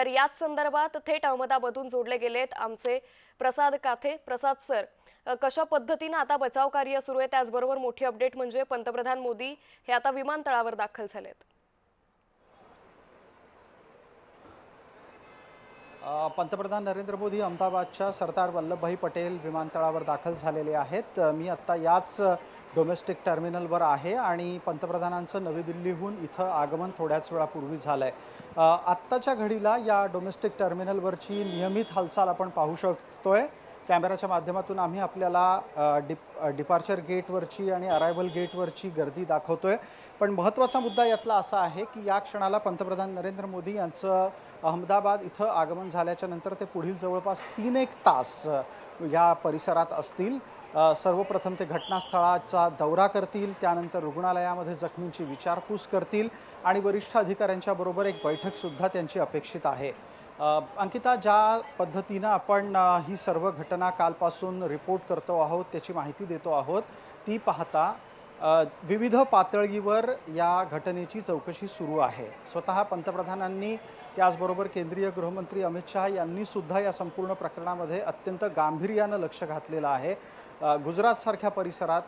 तर याच संदर्भात थेट अहमदाबादून जोडले गेलेत आमचे प्रसाद काथे. प्रसाद सर कशा पद्धतीनं आता बचाव कार्य सुरू आहे? त्याचबरोबर मोठी अपडेट म्हणजे पंतप्रधान मोदी हे आता विमानतळावर दाखल झालेत. पंतप्रधान नरेंद्र मोदी अहमदाबादच्या सरदार वल्लभभाई पटेल विमानतळावर दाखल झालेले आहेत. मी आत्ता याच डोमेस्टिक टर्मिनलवर आहे आणि पंतप्रधानांचं नवी दिल्लीहून इथं आगमन थोड्याच वेळापूर्वी झालं आहे आत्ताच्या घडीला या डोमेस्टिक टर्मिनलवरची नियमित हालचाल आपण पाहू शकतो आहे कॅमेराच्या माध्यमातून आम्ही आपल्याला डिप डिपार्चर गेटवरची आणि अरायव्हल गेटवरची गर्दी दाखवतो आहे पण महत्त्वाचा मुद्दा यातला असा आहे की या क्षणाला पंतप्रधान नरेंद्र मोदी यांचं अहमदाबाद इथं आगमन झाल्याच्यानंतर ते पुढील जवळपास तीन एक तास या परिसरात असतील. सर्वप्रथम ते घटनास्थळाचा दौरा करतील त्यानंतर रुग्णालयामध्ये जखमींची विचारपूस करतील आणि वरिष्ठ अधिकाऱ्यांच्या बरोबर एक बैठकसुद्धा त्यांची अपेक्षित आहे. अंकिता ज्या पद्धतीनं आपण ही सर्व घटना कालपासून रिपोर्ट करतो आहोत त्याची माहिती देतो आहोत ती पाहता विविध पातळीवर या घटनेची चौकशी सुरू आहे. स्वतः पंतप्रधानांनी त्याचबरोबर केंद्रीय गृहमंत्री अमित शहा यांनी सुद्धा या संपूर्ण प्रकरणामध्ये अत्यंत गांभीर्यानं लक्ष घातलेलं आहे. गुजरातसारख्या परिसरात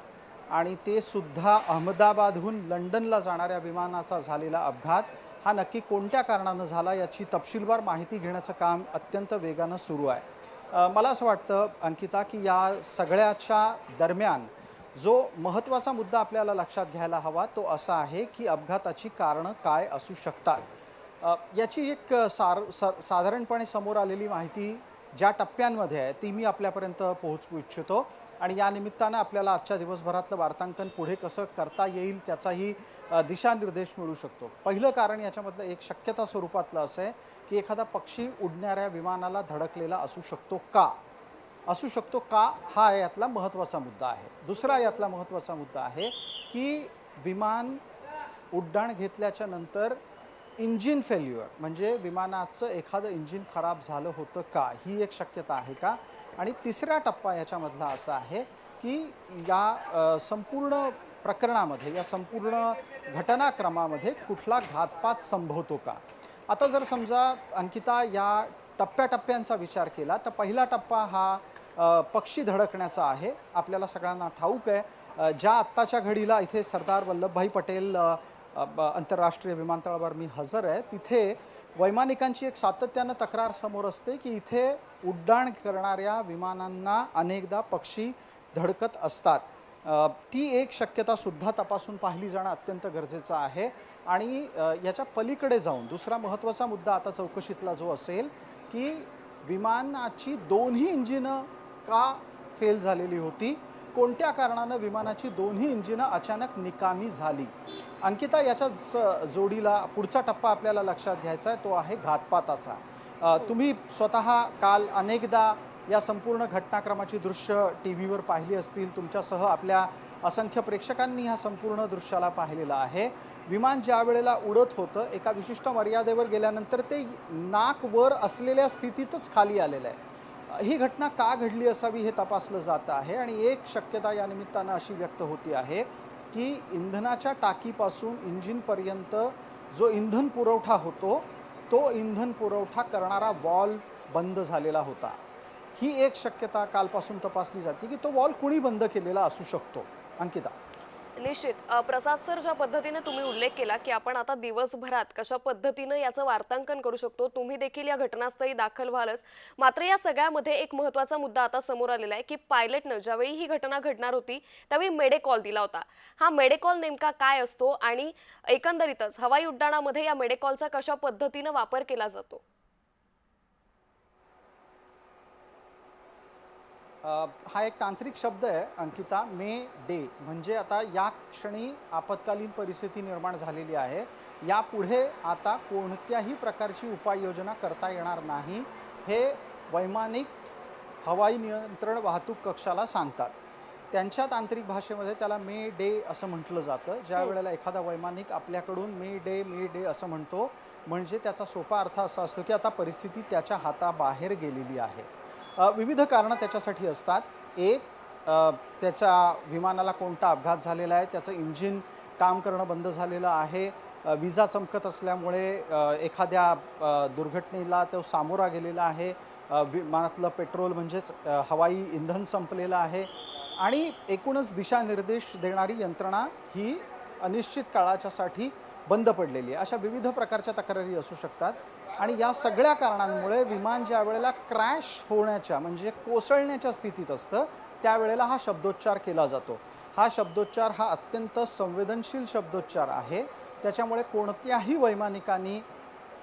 आणि ते सुद्धा अहमदाबादहून लंडनला जाणाऱ्या विमानाचा झालेला अपघात हा नक्की कोणत्या कारणानं झाला याची तपशीलवार माहिती घेण्याचं काम अत्यंत वेगानं सुरू आहे. मला असं वाटतं अंकिता की या सगळ्याच्या दरम्यान जो महत्त्वाचा मुद्दा आपल्याला लक्षात घ्यायला हवा तो असा आहे की अपघाताची कारणं काय असू शकतात. याची एक सार सा- साधारणपणे समोर आलेली माहिती ज्या टप्प्यांमध्ये आहे ती मी आपल्यापर्यंत पोहोचवू इच्छितो. आणि या निमित्तानं आपल्याला आजच्या दिवसभरातलं वार्तांकन पुढे कसं करता येईल त्याचाही दिशानिर्देश मिळू शकतो. पहिलं कारण याच्यामधलं एक शक्यता स्वरूपातलं असं आहे की एखादा पक्षी उडणाऱ्या विमानाला धडकलेला असू शकतो का? असू शकतो का? हा यातला महत्त्वाचा मुद्दा आहे. दुसरा यातला महत्त्वाचा मुद्दा आहे की विमान उड्डाण घेतल्याच्या नंतर इंजिन फेल्युअर म्हणजे विमानाचं एखादं इंजिन खराब झालं होतं का? ही एक शक्यता आहे का? आणि तिसरा टप्पा याच्यामधला असा आहे की या संपूर्ण प्रकरणामध्ये या संपूर्ण घटनाक्रमामध्ये कुठला घातपात संभवतो का? आता जर समजा अंकिता या टप्प्याटप्प्यांचा विचार केला तर पहिला टप्पा हा पक्षी धडकण्याचा आहे. आपल्याला सगळ्यांना ठाऊक आहे ज्या आत्ताच्या घडीला इथे सरदार वल्लभभाई पटेल ब- आंतरराष्ट्रीय विमानतळावर मी हजर आहे तिथे वैमानिकांची एक सातत्यानं तक्रार समोर असते की इथे उड्डाण करणाऱ्या विमानांना अनेकदा पक्षी धडकत असतात. ती एक शक्यता सुद्धा तपासून पाहिली जाणं अत्यंत गरजेचं आहे. आणि याच्या पलीकडे जाऊन दुसरा महत्त्वाचा मुद्दा आता चौकशीतला जो असेल की विमानाची दोन्ही इंजिनं का फेल झालेली होती? कोणत्या कारणानं विमानाची दोन्ही इंजिनं अचानक निकामी झाली? अंकिता याच्या जोडीला पुढचा टप्पा आपल्याला लक्षात घ्यायचा आहे. तो आहे घातपाताचा. तुम्ही स्वतः काल अनेकदा या संपूर्ण घटनाक्रमाची दृश्य टी व्हीवर पाहिली असतील. तुमच्यासह आपल्या असंख्य प्रेक्षकांनी ह्या संपूर्ण दृश्याला पाहिलेलं आहे. विमान ज्या वेळेला उडत होतं एका विशिष्ट मर्यादेवर गेल्यानंतर ते नाक वर असलेल्या स्थितीतच खाली आलेलं आहे. ही घटना का घडली असावी हे तपासलं जात आहे आणि एक शक्यता या निमित्तानं अशी व्यक्त होती आहे की इंधनाच्या टाकीपासून इंजिनपर्यंत जो इंधन पुरवठा होतो तो इंधन पुरवठा करणारा वॉल बंद झालेला होता. ही एक शक्यता कालपासून तपासली जाते की तो वॉल कुणी बंद केलेला असू शकतो? अंकिता. निश्चित. प्रसाद सर ज्या पद्धतीने तुम्ही उल्लेख केला की आपण आता दिवसभरात कशा पद्धतीनं याचं वार्तांकन करू शकतो तुम्ही देखील या घटनास्थळी दाखल व्हालच. मात्र या सगळ्यामध्ये एक महत्त्वाचा मुद्दा आता समोर आलेला आहे की पायलटनं ज्यावेळी ही घटना घडणार होती त्यावेळी मेडेकॉल दिला होता. हा मेडेकॉल नेमका काय असतो आणि एकंदरीतच हवाई उड्डाणामध्ये या मेडेकॉलचा कशा पद्धतीनं वापर केला जातो? हा एक तांत्रिक शब्द आहे अंकिता. मे डे म्हणजे आता या क्षणी आपत्कालीन परिस्थिती निर्माण झालेली आहे. यापुढे आता कोणत्याही प्रकारची उपाययोजना करता येणार नाही हे वैमानिक हवाई नियंत्रण वाहतूक कक्षाला सांगतात. त्यांच्या तांत्रिक भाषेमध्ये त्याला मे डे असं म्हटलं जातं. ज्या वेळेला एखादा वैमानिक आपल्याकडून मे डे मे डे असं म्हणतो म्हणजे त्याचा सोपा अर्थ असा असतो की आता परिस्थिती त्याच्या हाताबाहेर गेलेली आहे. विविध कारणं त्याच्यासाठी असतात. एक त्याच्या विमानाला कोणता अपघात झालेला आहे त्याचं इंजिन काम करणं बंद झालेलं आहे. विजा चमकत असल्यामुळे एखाद्या दुर्घटनेला तो सामोरा गेलेला आहे. विमानातलं पेट्रोल म्हणजेच हवाई इंधन संपलेलं आहे. आणि एकूणच दिशानिर्देश देणारी यंत्रणा ही अनिश्चित काळाच्यासाठी बंद पडलेली आहे. अशा विविध प्रकारच्या तक्रारी असू शकतात. आणि या सगळ्या कारणांमुळे विमान ज्या वेळेला क्रॅश होण्याच्या म्हणजे कोसळण्याच्या स्थितीत असतं त्यावेळेला हा शब्दोच्चार केला जातो. हा शब्दोच्चार हा अत्यंत संवेदनशील शब्दोच्चार आहे. त्याच्यामुळे कोणत्याही वैमानिकांनी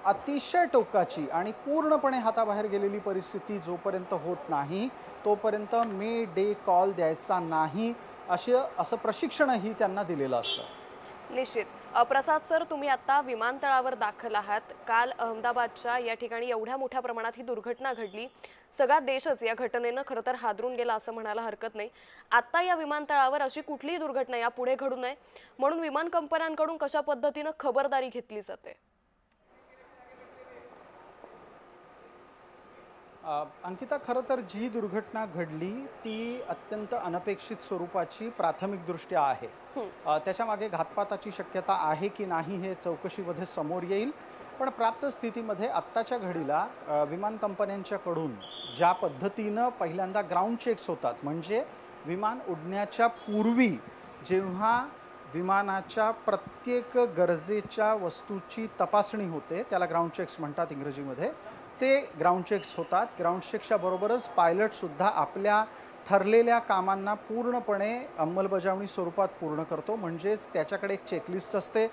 अतिशय टोकाची आणि पूर्णपणे हाताबाहेर गेलेली परिस्थिती जोपर्यंत होत नाही तोपर्यंत मे डे कॉल द्यायचा नाही असे असं प्रशिक्षणही त्यांना दिलेलं असतं. निश्चित. प्रसाद सर तुम्ही आता विमानतळावर दाखल आहात. काल अहमदाबादच्या या ठिकाणी एवढ्या मोठ्या प्रमाणात ही दुर्घटना घडली. सगळा देशच या घटनेनं खरं तर हादरून गेला असं म्हणायला हरकत नाही. आता या विमानतळावर अशी कुठलीही दुर्घटना यापुढे घडू नये. म्हणून विमान कंपन्यांकडून कशा पद्धतीनं खबरदारी घेतली जाते? अंकिता खरं तर जी दुर्घटना घडली ती अत्यंत अनपेक्षित स्वरूपाची प्राथमिकदृष्ट्या आहे. त्याच्यामागे घातपाताची शक्यता आहे की नाही हे चौकशीमध्ये समोर येईल. पण प्राप्त स्थितीमध्ये आत्ताच्या घडीला विमान कंपन्यांच्याकडून ज्या पद्धतीनं पहिल्यांदा ग्राउंड चेक्स होतात म्हणजे विमान उडण्याच्या पूर्वी जेव्हा विमानाच्या प्रत्येक गरजेच्या वस्तूची तपासणी होते त्याला ग्राउंड चेक्स म्हणतात इंग्रजीमध्ये ते ग्राउंड चेक्स होतात. ग्राउंड चेक्सच्या बरोबरच पायलटसुद्धा आपल्या ठरलेल्या कामांना पूर्णपणे अंमलबजावणी स्वरूपात पूर्ण करतो. म्हणजेच त्याच्याकडे एक चेकलिस्ट असते.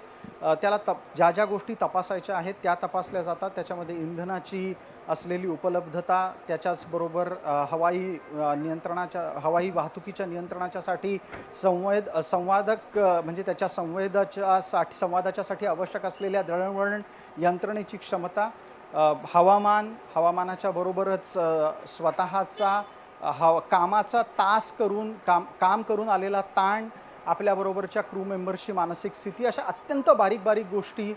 त्याला तप ज्या ज्या गोष्टी तपासायच्या आहेत त्या तपासल्या जातात. त्याच्यामध्ये इंधनाची असलेली उपलब्धता त्याच्याचबरोबर हवाई नियंत्रणाच्या हवाई वाहतुकीच्या नियंत्रणाच्यासाठी संवेद संवादक म्हणजे त्याच्या संवेदाच्या साठी संवादाच्यासाठी आवश्यक असलेल्या दळणवळण यंत्रणेची क्षमता हवामान हवामानाच्या बरोबरच स्वतःचा हव कामाचा तास करून काम काम करून आलेला ताण आपल्याबरोबरच्या क्रू मेंबर्सची मानसिक स्थिती अशा अत्यंत बारीक बारीक गोष्टी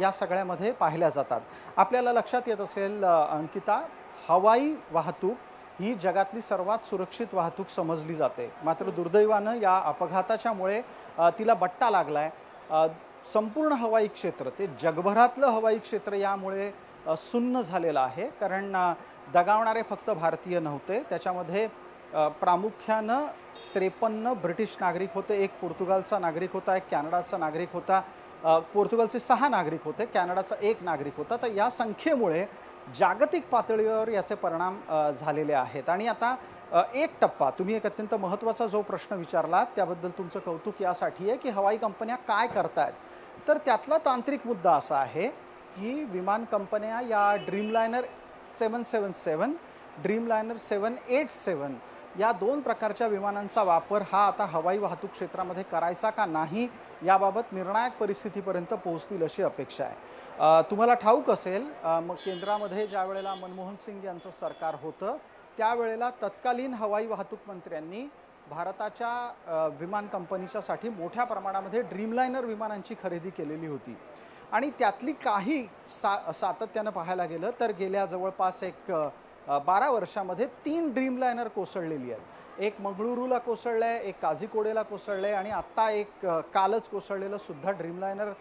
या सगळ्यामध्ये पाहिल्या जातात. आपल्याला लक्षात येत असेल अंकिता हवाई वाहतूक ही जगातली सर्वात सुरक्षित वाहतूक समजली जाते. मात्र दुर्दैवानं या अपघाताच्यामुळे तिला बट्टा लागला आहे संपूर्ण हवाई क्षेत्र ते जगभरातलं हवाई क्षेत्र यामुळे सुन्न झालेलं आहे. कारण दगावणारे फक्त भारतीय नव्हते. त्याच्यामध्ये प्रामुख्यानं त्रेपन्न ब्रिटिश नागरिक होते. एक पोर्तुगालचा नागरिक होता एक कॅनडाचा नागरिक होता पोर्तुगालचे सहा नागरिक होते कॅनडाचा एक नागरिक होता. तर या संख्येमुळे जागतिक पातळीवर याचे परिणाम झालेले आहेत. आणि आता एक टप्पा तुम्ही एक अत्यंत महत्त्वाचा जो प्रश्न विचारला त्याबद्दल तुमचं कौतुक यासाठी आहे की हवाई कंपन्या काय करतायत. तर त्यातला तांत्रिक मुद्दा असा आहे की विमान कंपन्या या ड्रीमलायनर सेवन सेवन सेवन ड्रीमलायनर सेवन एट सेवन या दोन प्रकारच्या विमानांचा वापर हा आता हवाई वाहतूक क्षेत्रामध्ये करायचा का नाही याबाबत निर्णायक परिस्थितीपर्यंत पोहोचतील अशी अपेक्षा आहे. तुम्हाला ठाऊक असेल मग केंद्रामध्ये ज्या वेळेला मनमोहन सिंग यांचं सरकार होतं त्यावेळेला तत्कालीन हवाई वाहतूक मंत्र्यांनी भारताच्या विमान कंपनीच्यासाठी मोठ्या प्रमाणामध्ये ड्रीमलायनर विमानांची खरेदी केलेली होती. आणि त्यातली काही सा सातत्यानं पाहायला गेलं तर गेल्या जवळपास एक बारा वर्षामध्ये तीन ड्रीमलायनर कोसळलेली आहेत. एक मंगळुरूला कोसळलं आहे एक काझिकोडेला कोसळलं आहे आणि आत्ता एक कालच कोसळलेलं सुद्धा ड्रीमलायनर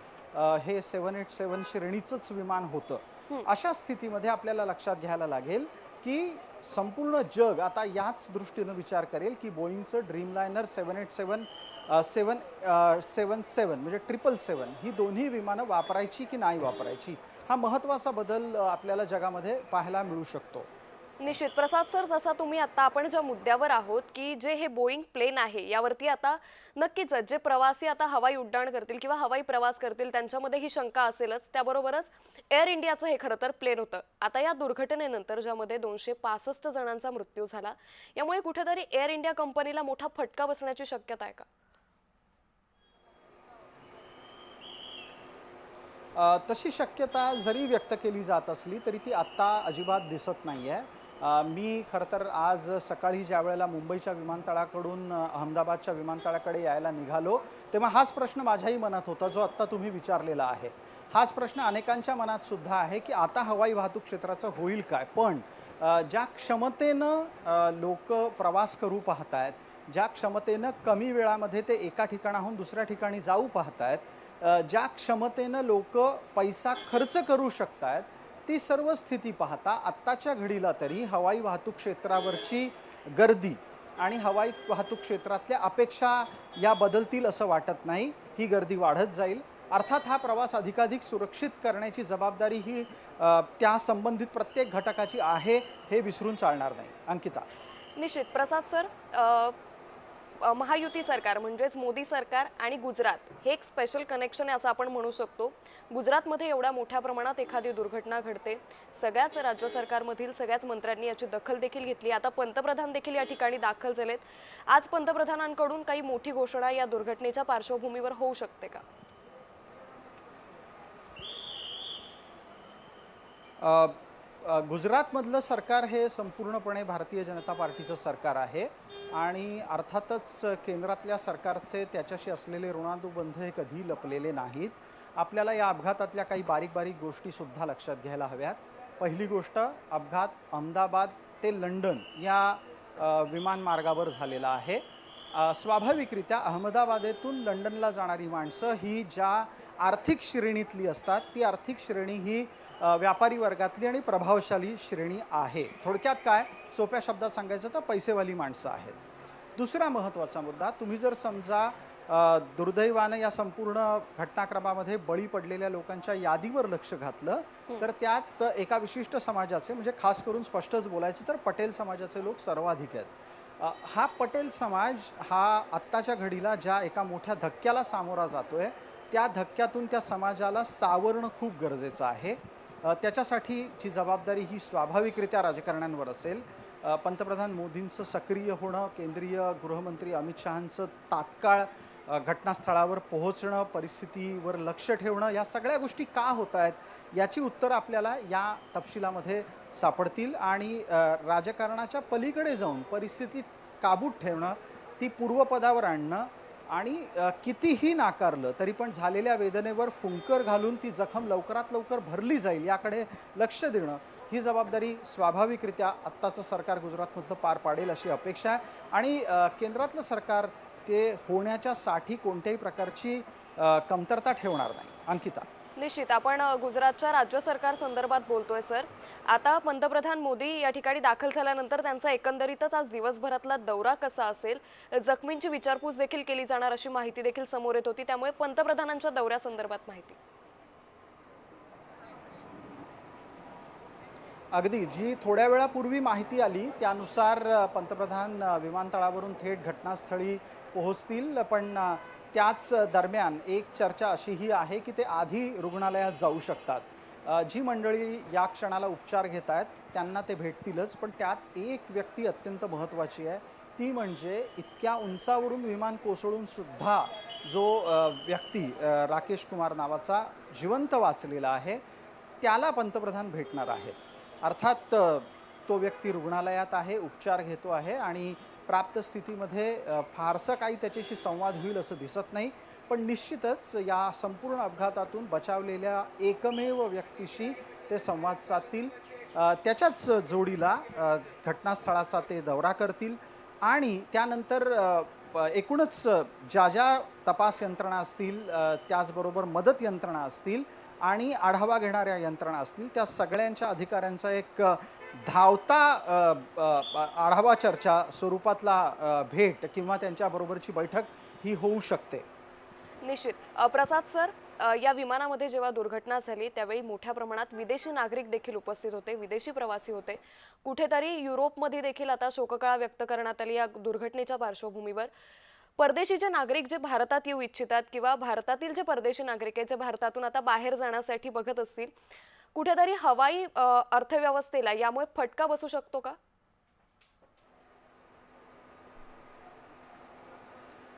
हे सेवन एट सेवन श्रेणीचंच विमान होतं. अशा स्थितीमध्ये आपल्याला लक्षात घ्यायला लागेल की संपूर्ण जग आता याच दृष्टीनं विचार करेल की बोईंगचं ड्रीमलायनर सेवन एट सेवन सेवन सेवन सेवन म्हणजे ट्रिपल सेवन ही दोन्ही विमानं वापरायची की नाही वापरायची? हा महत्त्वाचा बदल आपल्याला जगामध्ये पाहायला मिळू शकतो. निश्चित. प्रसाद सर जसा तुम्ही आता आपण ज्या मुद्द्यावर आहोत की जे हे बोईंग प्लेन आहे यावरती आता नक्कीच जे प्रवासी आता हवाई उड्डाण करतील किंवा हवाई प्रवास करतील त्यांच्यामध्ये ही शंका असेलच. त्याबरोबरच एअर इंडियाचं हे खरं तर प्लेन होतं. आता या दुर्घटनेनंतर ज्यामध्ये दोनशे पासष्ट जणांचा मृत्यू झाला यामुळे कुठेतरी एअर इंडिया कंपनीला मोठा फटका बसण्याची शक्यता आहे का? तशी शक्यता जरी व्यक्त केली जात असली तरी ती आत्ता अजिबात दिसत नाही आहे मी खरं तर आज सकाळी ज्या वेळेला मुंबईच्या विमानतळाकडून अहमदाबादच्या विमानतळाकडे यायला निघालो तेव्हा हाच प्रश्न माझ्याही मनात होता जो आत्ता तुम्ही विचारलेला आहे. हाच प्रश्न अनेकांच्या मनात सुद्धा आहे की आता हवाई वाहतूक क्षेत्राचं होईल काय? पण ज्या क्षमतेनं लोक प्रवास करू पाहत आहेत ज्या क्षमतेनं कमी वेळामध्ये ते एका ठिकाणाहून दुसऱ्या ठिकाणी जाऊ पाहत आहेत ज्या क्षमतेनं लोक पैसा खर्च करू शकतात ती सर्व स्थिती पाहता आत्ताच्या घडीला तरी हवाई वाहतूक क्षेत्रावरची गर्दी आणि हवाई वाहतूक क्षेत्रातल्या अपेक्षा या बदलतील असं वाटत नाही. ही गर्दी वाढत जाईल. अर्थात हा प्रवास अधिकाधिक सुरक्षित करण्याची जबाबदारी ही त्या संबंधित प्रत्येक घटकाची आहे हे विसरून चालणार नाही. अंकिता. निश्चित. प्रसाद सर महायुती सरकार म्हणजेच मोदी सरकार आणि गुजरात हे एक स्पेशल कनेक्शन आहे असं आपण म्हणू शकतो. गुजरातमध्ये एवढ्या मोठ्या प्रमाणात एखादी दुर्घटना घडते. सगळ्याच राज्य सरकारमधील सगळ्याच मंत्र्यांनी याची दखल देखील घेतली. आता पंतप्रधान देखील या ठिकाणी दाखल झालेत. आज पंतप्रधानांकडून काही मोठी घोषणा या दुर्घटनेच्या पार्श्वभूमीवर होऊ शकते का? अ, गुजरातमधलं सरकार हे संपूर्णपणे भारतीय जनता पार्टीचं सरकार आहे. आणि अर्थातच केंद्रातल्या सरकारचे त्याच्याशी असलेले ऋणानुबंध हे कधी लपलेले नाहीत. आपल्याला या अपघातातल्या काही बारीक बारीक गोष्टीसुद्धा लक्षात घ्यायला हव्यात. पहिली गोष्ट अपघात अहमदाबाद ते लंडन या विमान विमानमार्गावर झालेला आहे. स्वाभाविकरित्या अहमदाबादेतून लंडनला जाणारी माणसं ही ज्या आर्थिक श्रेणीतली असतात ती आर्थिक श्रेणी ही व्यापारी वर्गातली आणि प्रभावशाली श्रेणी आहे. थोडक्यात काय? सोप्या शब्दात सांगायचं तर पैसेवाली माणसं आहेत. दुसरा महत्त्वाचा मुद्दा तुम्ही जर समजा दुर्दैवानं या संपूर्ण घटनाक्रमामध्ये बळी पडलेल्या लोकांच्या यादीवर लक्ष घातलं तर त्यात एका विशिष्ट समाजाचे म्हणजे खास करून स्पष्टच बोलायचं तर पटेल समाजाचे लोक सर्वाधिक आहेत. हा पटेल समाज हा आत्ताच्या घडीला ज्या एका मोठ्या धक्क्याला सामोरा जातोय त्या धक्क्यातून त्या समाजाला सावरणं खूप गरजेचं आहे. त्याच्यासाठी त्याच्यासाठीची जबाबदारी ही स्वाभाविकरित्या राजकारण्यांवर असेल. पंतप्रधान मोदींचं सक्रिय होणं केंद्रीय गृहमंत्री अमित शहांचं तात्काळ घटनास्थळावर पोहोचणं परिस्थितीवर लक्ष ठेवणं या सगळ्या गोष्टी का होत आहेत याची उत्तरं आपल्याला या तपशिलामध्ये सापडतील आणि राजकारणाच्या पलीकडे जाऊन परिस्थिती काबूत ठेवणं ती पूर्वपदावर आणणं आणि कितीही नाकारलं तरी पण झालेल्या वेदनेवर फुंकर घालून ती जखम लवकरात लवकर भरली जाईल याकडे लक्ष देणं ही जबाबदारी स्वाभाविकरित्या आत्ताचं सरकार गुजरातमधलं पार पाडेल अशी अपेक्षा आहे. आणि केंद्रातलं सरकार ते होण्याच्या साठी कोणत्याही प्रकारची कमतरता ठेवणार नाही. अंकिता. निश्चित. आपण गुजरातच्या राज्य सरकार संदर्भात बोलतोय सर. आता पंतप्रधान मोदी या ठिकाणी दाखल झाल्यानंतर त्यांचा एकंदरीतच आज दिवसभरातला दौरा कसा असेल जखमींची विचारपूस देखील केली जाणार अशी माहिती देखील समोर येत होती. त्यामुळे पंतप्रधानांच्या दौऱ्यासंदर्भात माहिती. अगदी जी थोड्या वेळापूर्वी माहिती आली त्यानुसार पंतप्रधान विमानतळावरून थेट घटनास्थळी पोहोचतील. पण त्याच दरम्यान एक चर्चा अशीही आहे की ते आधी रुग्णालयात जाऊ शकतात. जी मंडळी या क्षणाला उपचार घेत आहेत त्यांना ते भेटतीलच पण त्यात एक व्यक्ती अत्यंत महत्त्वाची आहे. ती म्हणजे इतक्या उंचावरून विमान कोसळून सुद्धा जो व्यक्ती राकेश कुमार नावाचा जिवंत वाचलेला आहे त्याला पंतप्रधान भेटणार आहेत अर्थात तो व्यक्ती रुग्णालयात आहे उपचार घेतो आहे आणि प्राप्त स्थितीमध्ये फारसं काही त्याच्याशी संवाद होईल असं दिसत नाही. पण निश्चितच या संपूर्ण अपघातातून बचावलेल्या एकमेव व्यक्तीशी ते संवाद साधतील. त्याच्याच जोडीला घटनास्थळाचा ते दौरा करतील. आणि त्यानंतर एकूणच ज्या ज्या तपास यंत्रणा असतील त्याचबरोबर मदत यंत्रणा असतील आणि आढावा घेणाऱ्या यंत्रणा असतील त्या सगळ्यांच्या अधिकाऱ्यांचा एक धावता आढावा चर्चा स्वरूपातला भेट किंवा त्यांच्याबरोबरची बैठक ही होऊ शकते. निश्चित. प्रसाद सर या विमानामध्ये जेव्हा दुर्घटना झाली त्यावेळी मोठ्या प्रमाणात विदेशी नागरिक देखील उपस्थित होते विदेशी प्रवासी होते. कुठेतरी युरोपमध्ये देखील आता शोककळा व्यक्त करण्यात आली या दुर्घटनेच्या पार्श्वभूमीवर. परदेशी जे नागरिक जे भारतात येऊ इच्छितात किंवा भारतातील जे परदेशी नागरिक आहे जे भारतातून आता बाहेर जाण्यासाठी बघत असतील कुठेतरी हवाई अर्थव्यवस्थेला यामुळे फटका बसू शकतो का?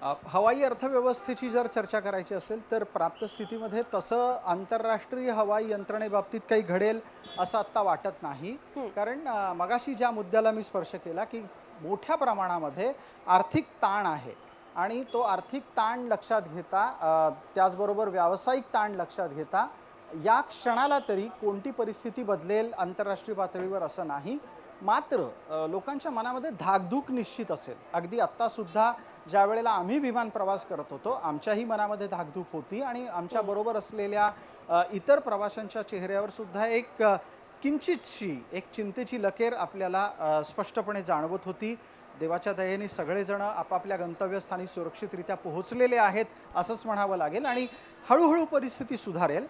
हवाई अर्थव्यवस्थेची जर चर्चा करायची असेल तर प्राप्त स्थितीमध्ये तसं आंतरराष्ट्रीय हवाई यंत्रणेबाबतीत काही घडेल असं आत्ता वाटत नाही. कारण मगाशी ज्या मुद्द्याला मी स्पर्श केला की मोठ्या प्रमाणामध्ये आर्थिक ताण आहे आणि तो आर्थिक ताण लक्षात घेता त्याचबरोबर व्यावसायिक ताण लक्षात घेता या क्षणाला तरी कोणती परिस्थिती बदलेल आंतरराष्ट्रीय पातळीवर असं नाही. मात्र लोकांच्या मनामध्ये धाकधूक निश्चित असेल. अगदी आत्तासुद्धा ज्या वेळेला आम्ही विमान प्रवास करत होतो आमच्याही मनामध्ये धाकधूक होती आणि आमच्याबरोबर असलेल्या अ, इतर प्रवाशांच्या चेहऱ्यावर सुद्धा एक किंचितशी एक चिंतेची लकेर आपल्याला स्पष्टपणे जाणवत होती. देवाच्या दयेने सगळेजण आपापल्या गंतव्यस्थानी सुरक्षितरित्या पोहोचलेले आहेत असंच म्हणावं लागेल आणि हळूहळू परिस्थिती सुधारेल.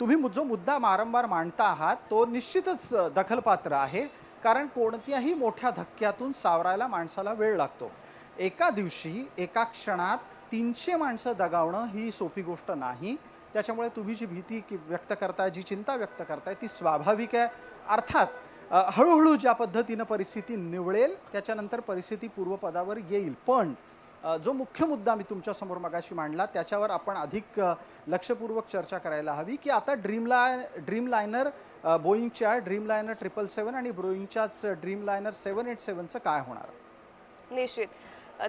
तुम्ही जो मुद्दा वारंवार मांडता आहात तो निश्चितच दखलपात्र आहे. कारण कोणत्याही मोठ्या धक्क्यातून सावरायला माणसाला वेळ लागतो. एका दिवशी एका क्षणात तीनशे माणसं दगावणं ही सोपी गोष्ट नाही. त्याच्यामुळे तुम्ही जी भीती की व्यक्त करताय जी चिंता व्यक्त करताय ती स्वाभाविक आहे. अर्थात हळूहळू ज्या पद्धतीनं परिस्थिती निवळेल त्याच्यानंतर परिस्थिती पूर्वपदावर येईल. पण जो मुख्य मुद्दा मी तुमच्यासमोर मगाशी मांडला त्याच्यावर आपण अधिक लक्षपूर्वक चर्चा करायला हवी की आता ड्रीमला ड्रीम लायनर बोईंगच्या ड्रीम लायनर ट्रिपल सेवन आणि बोईंगच्याच ड्रीम लायनर सेवन एट सेवनचं काय होणार? निश्चित.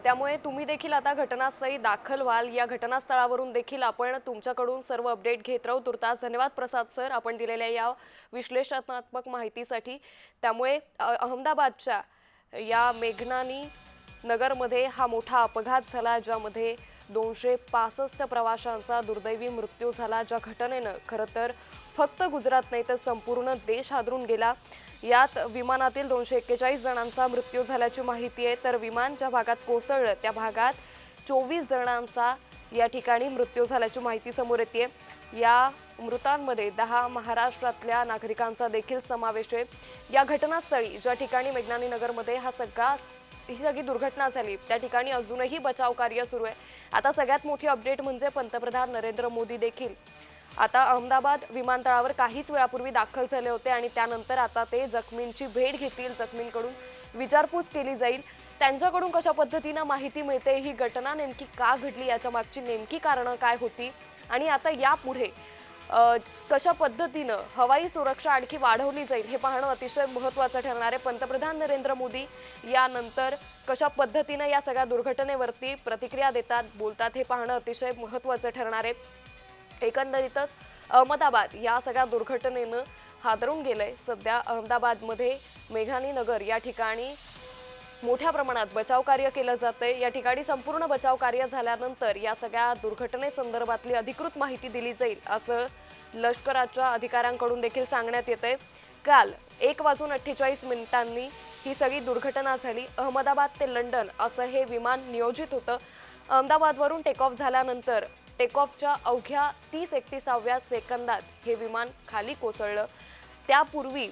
त्यामुळे तुम्ही देखील आता घटनास्थळी दाखल व्हाल. या घटनास्थळावरून देखील आपण तुमच्याकडून सर्व अपडेट घेत राहू. तुर्तास धन्यवाद प्रसाद सर आपण दिलेल्या या विश्लेषणात्मक माहितीसाठी. त्यामुळे अहमदाबादच्या या मेघनानी नगरमध्ये हा मोठा अपघात झाला ज्यामध्ये दोनशे पासष्ट प्रवाशांचा दुर्दैवी मृत्यू झाला. ज्या घटनेनं खरं तर फक्त गुजरात नाही तर संपूर्ण देश हादरून गेला. यात विमानातील दोनशे एक्केचाळीस जणांचा मृत्यू झाल्याची माहिती आहे. तर विमान ज्या भागात कोसळलं त्या भागात चोवीस जणांचा या ठिकाणी मृत्यू झाल्याची माहिती समोर येते. या मृतांमध्ये दहा महाराष्ट्रातल्या नागरिकांचा देखील समावेश आहे. या घटनास्थळी ज्या ठिकाणी मेघनानी नगरमध्ये हा सगळा ही सगळी दुर्घटना झाली. त्या ठिकाणी अजूनही बचाव कार्य सुरू आहे. आता सगळ्यात मोठी अपडेट म्हणजे पंतप्रधान नरेंद्र मोदी देखील. आता अहमदाबाद विमानतळावर काहीच वेळापूर्वी दाखल झाले होते आणि त्यानंतर आता ते जखमींची भेट घेतील जखमींकडून विचारपूस केली जाईल. त्यांच्याकडून कशा पद्धतीनं माहिती मिळते? ही घटना नेमकी का घडली? याच्या मागची नेमकी कारणं काय होती? आणि आता यापुढे कशा पद्धतीनं हवाई सुरक्षा आणखी वाढवली जाईल हे पाहणं अतिशय महत्त्वाचं ठरणार आहे. पंतप्रधान नरेंद्र मोदी यानंतर कशा पद्धतीनं या सगळ्या दुर्घटनेवरती प्रतिक्रिया देतात बोलतात हे पाहणं अतिशय महत्त्वाचं ठरणार आहे. एकंदरीतच अहमदाबाद या सगळ्या दुर्घटनेनं हादरून गेलंय. सध्या अहमदाबादमध्ये मेघानी नगर या ठिकाणी मोठ्या प्रमाणात बचाव कार्य केलं जातंय. या ठिकाणी संपूर्ण बचाव कार्य झाल्यानंतर या सगळ्या दुर्घटनेसंदर्भातली अधिकृत माहिती दिली जाईल असं लष्कराच्या अधिकाऱ्यांकडून देखील सांगण्यात येतंय. काल एक वाजून अठ्ठेचाळीस मिनिटांनी ही सगळी दुर्घटना झाली. अहमदाबाद ते लंडन असं हे विमान नियोजित होतं. अहमदाबादवरून टेक ऑफ झाल्यानंतर टेक ऑफच्या अवघ्या तीस एकतीसाव्या सेकंदात हे विमान खाली कोसळलं. त्यापूर्वी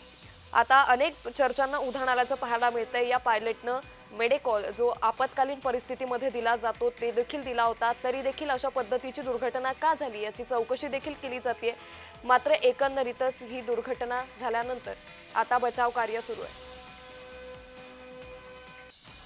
आता अनेक चर्चांना उधाण आल्याचं पाहायला मिळतंय. या पायलटनं मेडेकॉल जो आपत्कालीन परिस्थितीमध्ये दिला जातो ते देखील दिला होता. तरी देखील अशा पद्धतीची दुर्घटना का झाली? याची चौकशी देखील केली जाते मात्र एकंदरीतच ही दुर्घटना झाल्यानंतर आता बचाव कार्य सुरू आहे.